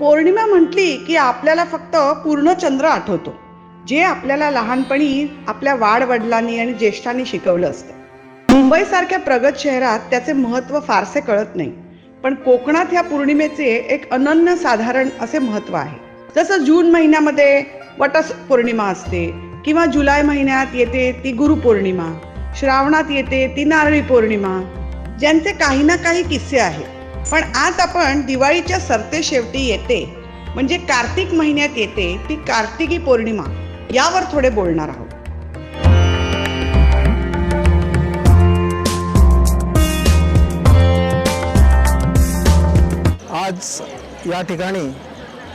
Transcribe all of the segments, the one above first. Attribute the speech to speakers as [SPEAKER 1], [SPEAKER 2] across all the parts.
[SPEAKER 1] पौर्णिमा म्हटली की आपल्याला फक्त पूर्ण चंद्र आठवतो. जे आपल्याला लहानपणी आपल्या वाडवडिलांनी आणि ज्येष्ठांनी शिकवलं असतं. मुंबईसारख्या प्रगत शहरात त्याचे महत्त्व फारसे कळत नाही. पण कोकणात ह्या पौर्णिमेचे एक अनन्य साधारण असे महत्त्व आहे. जसं जून महिन्यामध्ये वटस पौर्णिमा असते किंवा जुलै महिन्यात येते ती गुरुपौर्णिमा श्रावणात येते ती नारळी पौर्णिमा. ज्यांचे काही ना काही किस्से आहेत. पण आज आपण दिवाळीच्या सरते शेवटी येते. म्हणजे कार्तिक महिन्यात येते ती कार्तिकी पौर्णिमा. यावर थोडे बोलणार आहोत.
[SPEAKER 2] आज या ठिकाणी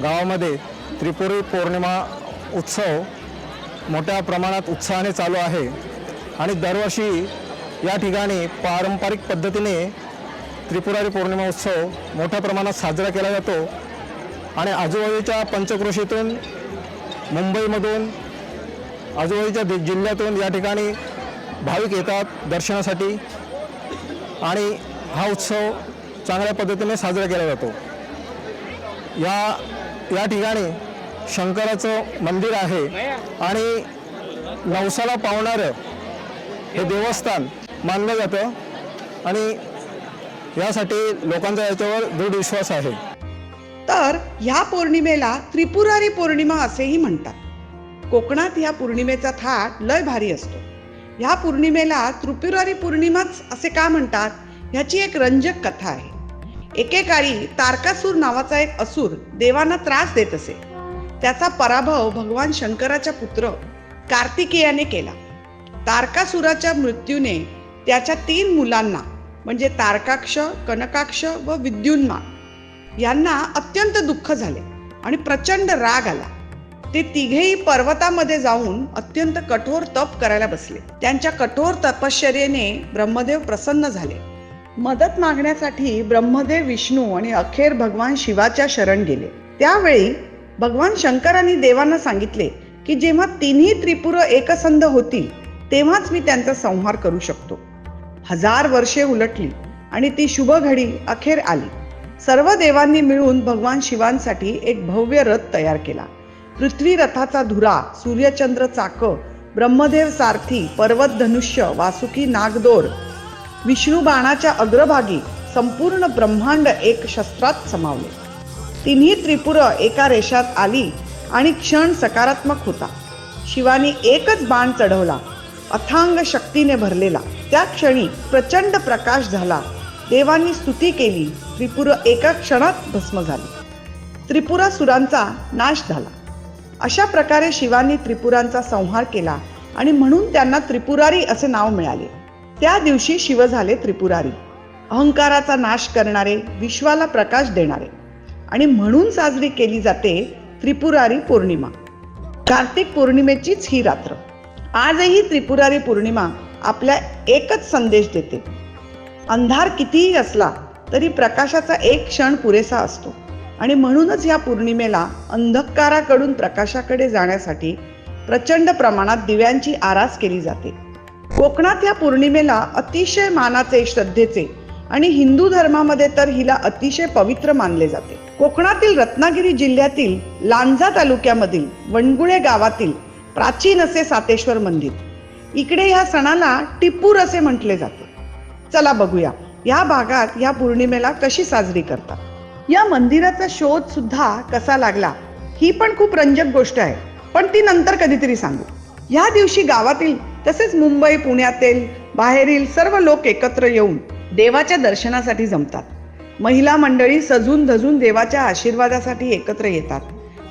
[SPEAKER 2] गावामध्ये त्रिपुरी पौर्णिमा उत्सव मोठ्या प्रमाणात उत्साहाने चालू आहे. आणि दरवर्षी या ठिकाणी पारंपरिक पद्धतीने त्रिपुरारी पौर्णिमा उत्सव मोठ्या प्रमाणात साजरा केला जातो. आणि आजूबाजूच्या पंचक्रोशीतून मुंबईमधून आजूबाजूच्या जिल्ह्यातून या ठिकाणी भाविक येतात दर्शनासाठी. आणि हा उत्सव चांगल्या पद्धतीने साजरा केला जातो. या या ठिकाणी शंकराचं मंदिर आहे आणि नवसाला पावणारं हे देवस्थान मानलं जातं. आणि यासाठी लोकांचा याच्यावर दृढ विश्वास आहे.
[SPEAKER 1] तर ह्या पौर्णिमेला त्रिपुरारी पौर्णिमा असेही म्हणतात. कोकणात ह्या पौर्णिमेचा थाट लय भारी असतो. ह्या पौर्णिमेला त्रिपुरारी पौर्णिमाच असे का म्हणतात? ह्याची एक रंजक कथा आहे. एकेकाळी तारकासूर नावाचा एक असुर देवांना त्रास देत असे. त्याचा पराभव भगवान शंकराच्या पुत्र कार्तिकेयाने केला. तारकासुराच्या मृत्यूने त्याच्या तीन मुलांना म्हणजे तारकाक्ष कनकाक्ष व विद्युन्मान यांना अत्यंत दुःख झाले आणि प्रचंड राग आला. ते तिघेही पर्वतामध्ये जाऊन अत्यंत कठोर तप करायला बसले. त्यांच्या कठोर तपश्चर्येने ब्रह्मदेव प्रसन्न झाले. मदत मागण्यासाठी ब्रह्मदेव विष्णू आणि अखेर भगवान शिवाच्या शरण गेले. त्यावेळी भगवान शंकरांनी देवांना सांगितले की जेव्हा तिन्ही त्रिपुर एकसंध होतील तेव्हाच मी त्यांचा संहार करू शकतो. हजार वर्षे उलटली आणि ती शुभ घडी अखेर आली. सर्व देवांनी मिळून भगवान शिवांसाठी एक भव्य रथ तयार केला. पृथ्वी रथाचा धुरा सूर्यचंद्र चाक ब्रह्मदेव सारथी पर्वत धनुष्य वासुकी नागदोर विष्णू बाणाच्या अग्रभागी संपूर्ण ब्रह्मांड एक शस्त्रात समावले. तिन्ही त्रिपुर एका रेषात आली आणि क्षण सकारात्मक होता. शिवानी एकच बाण चढवला. अथांग शक्तीने भरलेला. त्या क्षणी प्रचंड प्रकाश झाला. देवांनी स्तुती केली. त्रिपुर एका क्षणात भस्म झाली. त्रिपुरासुरांचा नाश झाला. अशा प्रकारे शिवांनी त्रिपुरांचा संहार केला आणि म्हणून त्यांना त्रिपुरारी असे नाव मिळाले. त्या दिवशी शिव झाले त्रिपुरारी. अहंकाराचा नाश करणारे विश्वाला प्रकाश देणारे. आणि म्हणून साजरी केली जाते त्रिपुरारी पौर्णिमा. कार्तिक पौर्णिमेचीच ही रात्र. आजही त्रिपुरारी पौर्णिमा आपल्या एकच संदेश देते. अंधार कितीही असला तरी प्रकाशाचा एक क्षण पुरेसा असतो. आणि म्हणूनच या पौर्णिमेला अंधकाराकडून प्रकाशाकडे जाण्यासाठी प्रचंड प्रमाणात दिव्यांची आरास केली जाते. कोकणात या पौर्णिमेला अतिशय मानाचे श्रद्धेचे आणि हिंदू धर्मामध्ये तर हिला अतिशय पवित्र मानले जाते. कोकणातील रत्नागिरी जिल्ह्यातील लांजा तालुक्यामधील वणगुळे गावातील प्राचीन असे सातेश्वर मंदिर. इकडे ह्या सणाला टिपूर असे म्हटले जाते. चला बघूया या भागात या पौर्णिमेला कशी साजरी करतात? या मंदिराचा शोध सुद्धा कसा लागला ही पण खूप रंजक गोष्ट आहे. पण ती नंतर कधीतरी सांगू. या दिवशी गावातील तसेच मुंबई पुण्यातील बाहेरील सर्व लोक एकत्र येऊन देवाच्या दर्शनासाठी जमतात. महिला मंडळी सजून धजून देवाच्या आशीर्वादासाठी एकत्र येतात.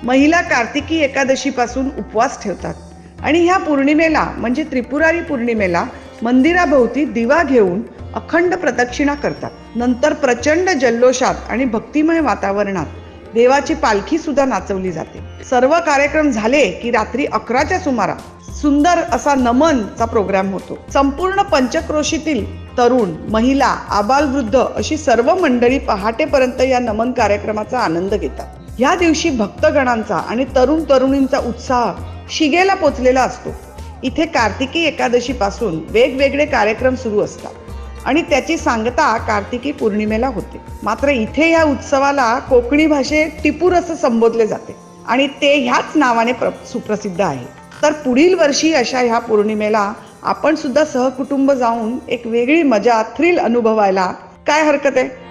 [SPEAKER 1] महिला कार्तिकी एकादशीपासून उपवास ठेवतात. आणि ह्या पौर्णिमेला म्हणजे त्रिपुरारी पौर्णिमेला मंदिराभोवती दिवा घेऊन अखंड प्रदक्षिणा करतात. नंतर प्रचंड जल्लोषात आणि भक्तिमय वातावरणात देवाची पालखी सुद्धा नाचवली जाते. सर्व कार्यक्रम झाले की रात्री अकराच्या सुमारास सुंदर असा नमनचा प्रोग्राम होतो. संपूर्ण पंचक्रोशीतील तरुण महिला आबालवृद्ध अशी सर्व मंडळी पहाटेपर्यंत या नमन कार्यक्रमाचा आनंद घेतात. या दिवशी भक्तगणांचा आणि तरुण तरुणींचा उत्साह शिगेला पोचलेला असतो. इथे कार्तिकी एकादशीपासून वेगवेगळे कार्यक्रम सुरू असतात आणि त्याची सांगता कार्तिकी पौर्णिमेला होते. मात्र इथे या उत्सवाला कोकणी भाषेत टिपूर असं संबोधले जाते आणि ते ह्याच नावाने प्र सुप्रसिद्ध आहे. तर पुढील वर्षी अशा ह्या पौर्णिमेला आपण सुद्धा सहकुटुंब जाऊन एक वेगळी मजा थ्रिल अनुभवायला काय हरकत आहे?